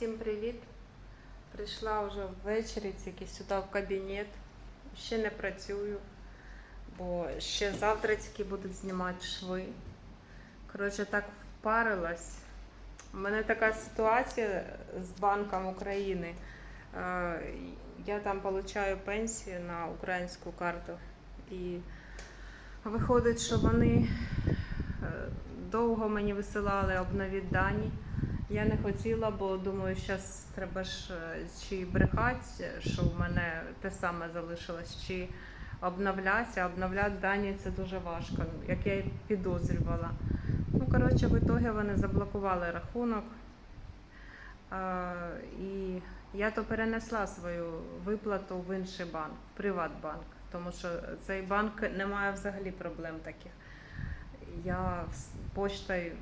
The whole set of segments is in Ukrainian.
Всім привіт! Прийшла вже ввечері тільки сюди в кабінет. Ще не працюю, бо ще завтра тільки будуть знімати шви. Коротше, так впарилась. У мене така ситуація з Банком України. Е, Я там отримую пенсію на українську карту. І виходить, що вони е, довго мені висилали обновіть дані. Я не хотіла, бо думаю, зараз треба ж е, чи брехати, що в мене те саме залишилось, чи обновлятися. Обновляти дані це дуже важко, як я і підозрювала. Ну, коротше, в ітогі вони заблокували рахунок. А, і я то перенесла свою виплату в інший банк, в Приватбанк, тому що цей банк не має взагалі проблем таких. Я з поштою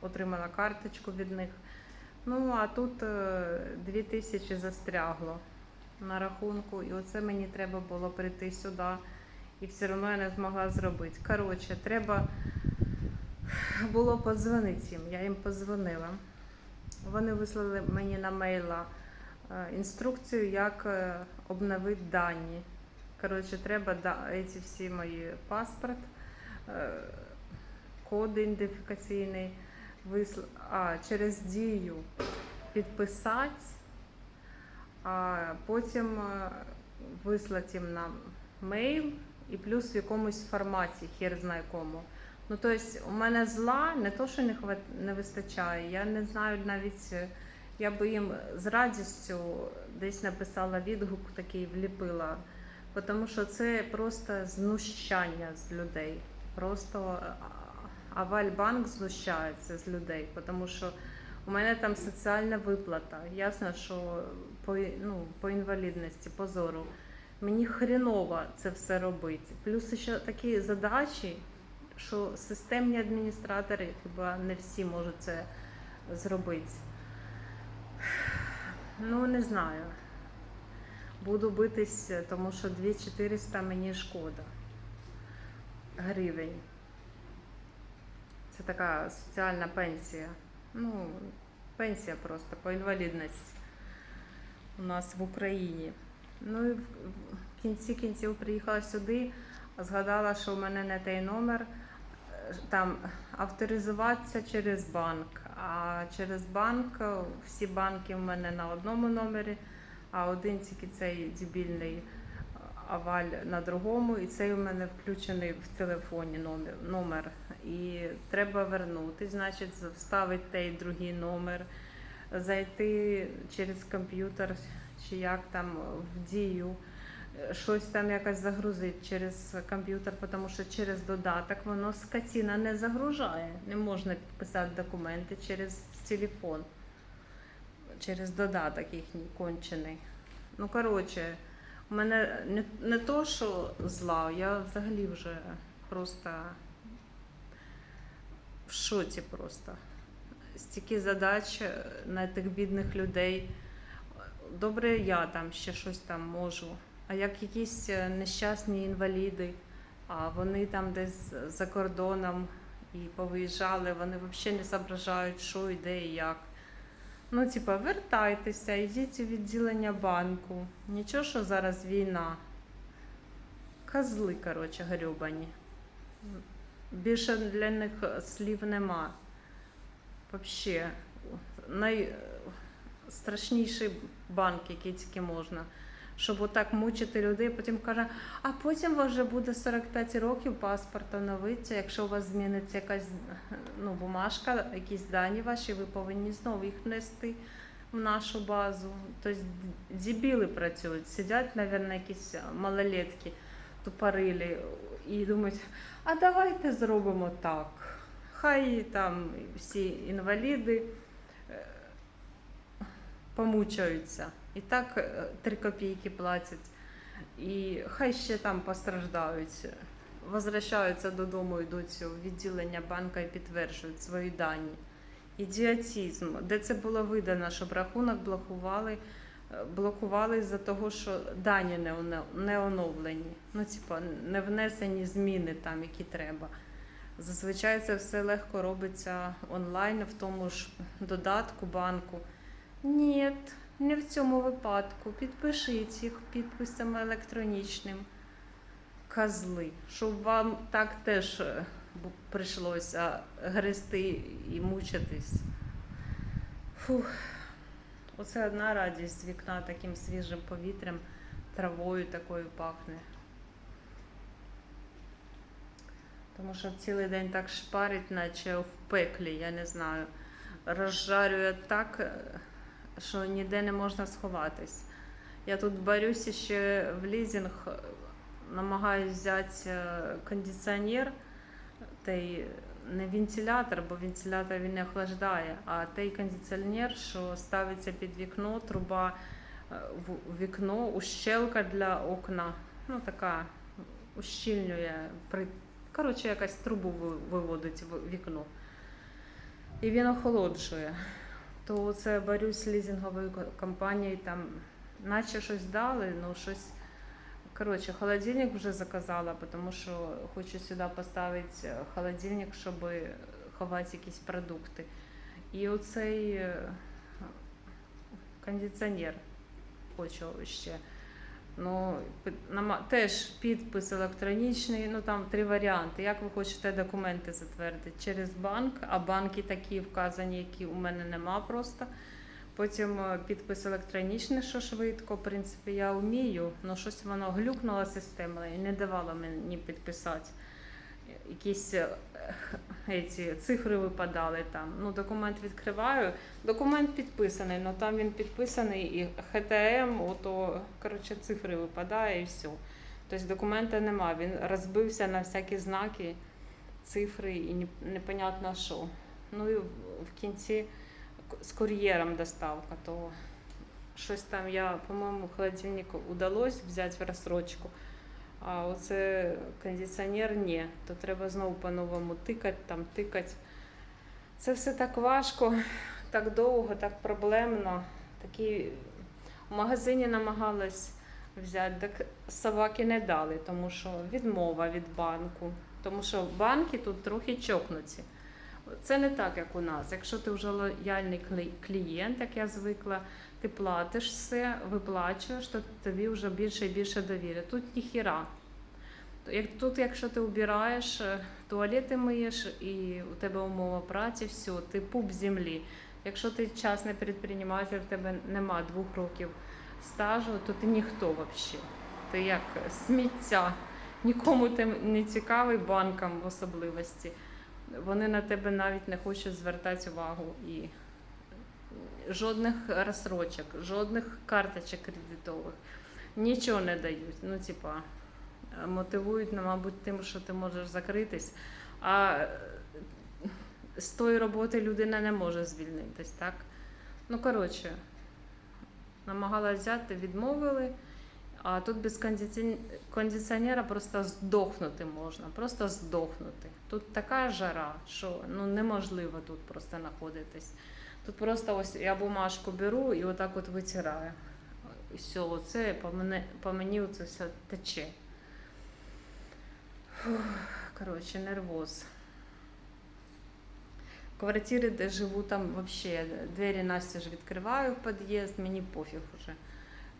отримала карточку від них. Ну, а тут е, дві тисячі застрягло на рахунку, і оце мені треба було прийти сюди, і все одно я не змогла зробити. Коротше, треба було подзвонити їм. Я їм подзвонила. Вони вислали мені на мейла е, інструкцію, як е, обновити дані. Коротше, треба ці всі мої паспорт, е, код ідентифікаційний, висл... а, через дію підписати, потім е, вислати їм на мейл і плюс в якомусь форматі, хер знає. Ну, тобто, у мене зла не то, що не вистачає. Я не знаю навіть, е, я би їм з радістю десь написала відгук такий, вліпила. Тому що це просто знущання з людей. Просто а, Авальбанк знущається з людей, тому що у мене там соціальна виплата. Ясно, що по, ну, по інвалідності, по зору. Мені хреново це все робити. Плюс ще такі задачі, що системні адміністратори хіба не всі можуть це зробити. Ну, не знаю. Буду битись, тому що 2400 мені шкода гривень. Це така соціальна пенсія. Ну, пенсія просто по інвалідності у нас в Україні. Ну і в кінці кінців приїхала сюди, згадала, що в мене не той номер. Е, Там авторизуватися через банк. А через банк всі банки в мене на одному номері, а один тільки цей дебільний аваль на другому, і цей у мене включений в телефоні номер. І треба вернути, значить, вставити той другий номер, зайти через комп'ютер чи як там в дію. Щось там якось загрузити через комп'ютер, тому що через додаток воно скотіна не загружає. Не можна писати документи через телефон, через додаток їхній кончений. Ну, коротше, мене не, не то, що зла, я взагалі вже просто в шоці просто. Стільки задач е, на тих бідних людей. Добре, я там ще щось там можу. А як якісь е, нещасні інваліди, а вони там десь за кордоном і повиїжджали, вони взагалі не зображають, що і де і як. Ну, типа, вертайтеся, йдіть у відділення банку. Нічого, що зараз війна. Козли, коротше, грюбані. Більше для них слів нема. Взагалі, найстрашніший банк, який тільки можна. Щоб отак мучити людей, потім каже, а потім у вас вже буде 45 років паспорт оновиться, якщо у вас зміниться якась ну, бумажка, якісь дані ваші, ви повинні знову їх внести в нашу базу. Тобто дебіли працюють, сидять, мабуть, якісь малолетки тупорилі і думають, а давайте зробимо так. Хай там всі інваліди е, помучаються. І так е, 3 копійки платять. І хай ще там постраждають. Возвращаються додому, йдуть у відділення банка і підтверджують свої дані. Ідіотизм. Де це було видано, щоб рахунок блокували, е, блокували за того, що дані не не оновлені. Ну, типа, не внесені зміни там, які треба. Зазвичай це все легко робиться онлайн в тому ж додатку банку. Ні, не в цьому випадку. Підпишіть їх підписом електронічним. Козли, щоб вам так теж е, прийшлося гризти і мучитись. Фух. Оце одна радість з вікна таким свіжим повітрям, травою такою пахне. Тому що цілий день так шпарить, наче в пеклі, я не знаю. Розжарює так, е, що ніде не можна сховатись. Я тут борюся ще в лізинг, е, намагаюся взяти е, кондиціонер, той не вентилятор, бо вентилятор він не охлаждає, а той кондиціонер, що ставиться під вікно, труба е, в вікно, ущелка для окна. Ну, така ущільнює, при... коротше, якась трубу виводить в вікно. І він охолоджує. То це борюсь з лізинговою компанією, там наче щось дали, ну щось. Коротше, холодильник вже заказала, тому що хочу сюди поставити холодильник, щоб ховати якісь продукти. І оцей е, кондиціонер хочу ще. Ну, теж підпис електронічний, ну там три варіанти. Як ви хочете документи затвердити? Через банк, а банки такі вказані, які у мене нема просто. Потім е, підпис електронічний, що швидко. В принципі, я вмію, але щось воно глюкнула система і не давала мені підписати. Якісь е, ці цифри випадали там. Ну, документ відкриваю. Документ підписаний, але там він підписаний і ХТМ, ото коротше, цифри випадає і все. Тобто документа нема. Він розбився на всякі знаки, цифри і непонятно що. Ну і в- кінці з кур'єром доставка, то щось там я, по-моєму, холодильник удалось взяти в розсрочку. А оце кондиціонер ні, то треба знову по-новому тикати, там тикати. Це все так важко, так довго, так проблемно. Такі в магазині намагалась взяти, так собаки не дали, тому що відмова від банку. Тому що банки тут трохи чокнуті. Це не так, як у нас. Якщо ти вже лояльний клієнт, як я звикла, ти платиш все, виплачуєш, то тобі вже більше і більше довіри. Тут ніхіра. Тут, якщо ти убираєш, е, туалети миєш і у тебе умова праці, все, ти пуп землі. Якщо ти частний підприєматель, в тебе нема двох років стажу, то ти ніхто взагалі. Ти як сміття. Нікому ти не цікавий банкам в особливості. Вони на тебе навіть не хочуть звертати увагу і жодних розсрочок, жодних карточок кредитових, нічого не дають. Ну, типа, мотивують, ну, мабуть, тим, що ти можеш закритись. А з тої роботи людина не може звільнитись, так? Ну, коротше, намагалась взяти, відмовили. А тут без кондиціонера просто здохнути можна, просто здохнути. Тут така жара, що ну, неможливо тут просто знаходитись. Тут просто ось я бумажку беру і отак от витираю. Все, оце по, мене, по мені це все тече. Коротше, нервоз. Квартири, де живу, там взагалі двері Настя відкриваю в під'їзд, мені пофіг уже.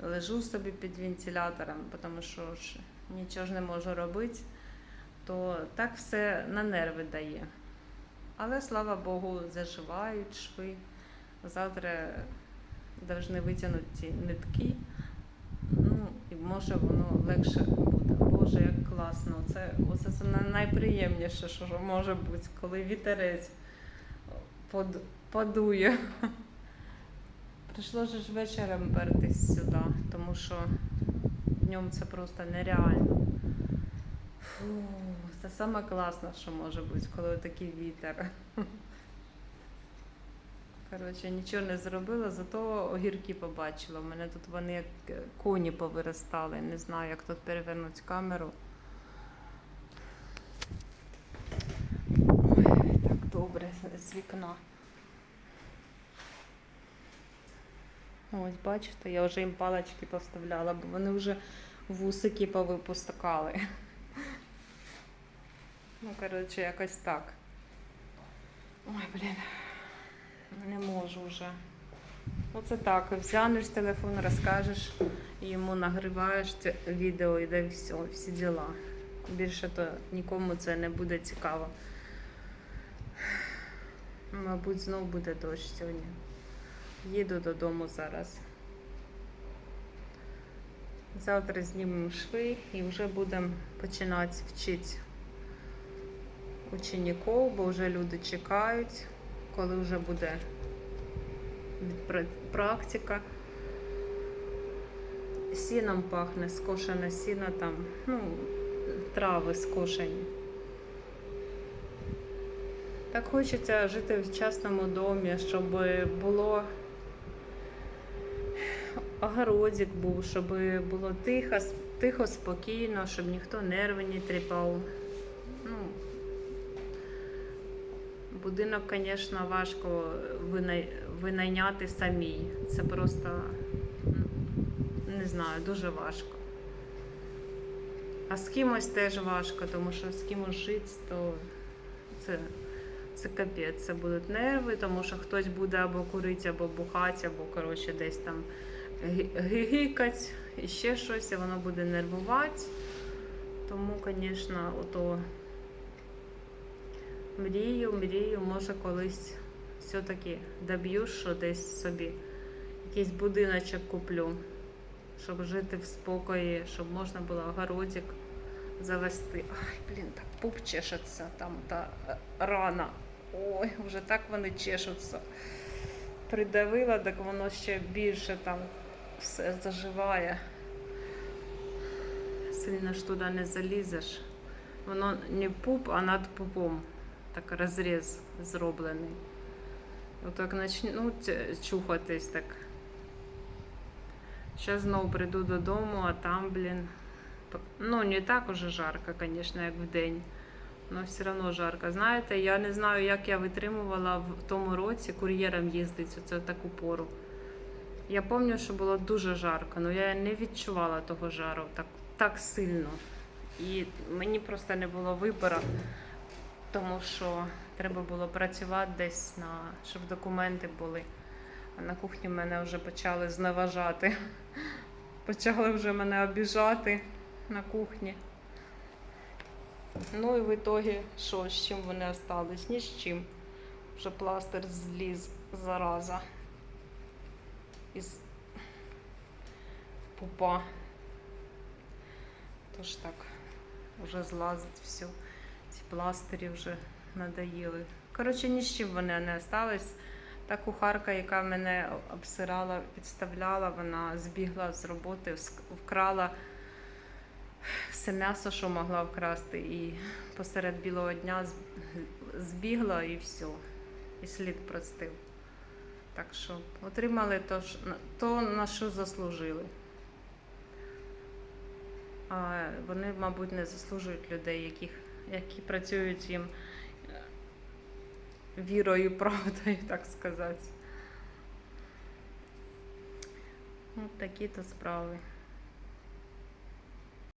Лежу собі під вентилятором, тому що ж нічого ж не можу робити, то так все на нерви дає. Але слава Богу, заживають шви. Завтра повинні витягнути ці нитки. Ну, і може воно легше буде. Боже, як класно. Це, оце це найприємніше, що може бути, коли вітерець под, подує. Прийшло ж вечором пертись сюди, тому що днем це просто нереально. Фу, це саме класне, що може бути, коли такий вітер. Коротше, нічого не зробила, зато огірки побачила. У мене тут вони як коні повиростали. Не знаю, як тут перевернути камеру. Ой, так добре з вікна. Ось, бачите, я вже їм палички поставляла, бо вони вже вусики повипускали. Ну, коротше, якось так. Ой, блін, не можу вже. Оце так. Взянеш телефон, розкажеш, йому нагриваєш це відео і де все, всі діла. Більше то нікому це не буде цікаво. Мабуть, знов буде дощ сьогодні. Їду додому зараз. Завтра знімемо шви і вже будемо починати вчити учеників, бо вже люди чекають, коли вже буде практика. Сіном пахне, скошене сіно там, ну, трави скошені. Так хочеться жити в частному домі, щоб було огородик був, щоб було тихо, тихо, спокійно, щоб ніхто нерви не тріпав. Ну, будинок, звісно, важко винайняти самій. Це просто ну, не знаю, дуже важко. А з кимось теж важко, тому що з кимось жити, то це, це капець, це будуть нерви, тому що хтось буде або курити, або бухати, або коротше десь там гигикать, і ще щось, і воно буде нервувати. Тому, звісно, ото мрію, мрію, може колись все-таки доб'юсь, що десь собі якийсь будиночок куплю, щоб жити в спокої, щоб можна було огородик завести. Ай, блін, так пуп чешеться, там та е, рана. Ой, вже так вони чешуться. Придавила, так воно ще більше там все заживає. Сильно ж туди не залізеш. Воно не пуп, а над пупом. Так розріз зроблений. Отак почну чухатись так. Зараз знову прийду додому, а там, блін. Ну, не так уже жарко, звісно, як в день. Але все одно жарко. Знаєте, я не знаю, як я витримувала в тому році кур'єром їздити оце в таку пору. Я пам'ятаю, що було дуже жарко, але я не відчувала того жару так, так сильно. І мені просто не було вибору, тому що треба було працювати десь, на, щоб документи були. А на кухні мене вже почали зневажати. Почали вже мене обіжати на кухні. Ну і в ітогі, що, з чим вони остались? Ні з чим. Вже пластир зліз зараза. Із пупа. Тож так, вже злазить все. Ці пластирі вже надоїли. Коротше, ні з чим вони не остались. Та кухарка, яка мене обсирала, підставляла, вона збігла з роботи, вкрала все м'ясо, що могла вкрасти, і посеред білого дня збігла і все. І слід простив. Так що отримали то, на що заслужили. А вони, мабуть, не заслужують людей, яких, які працюють їм е, вірою, правдою, так сказати. От такі то справи.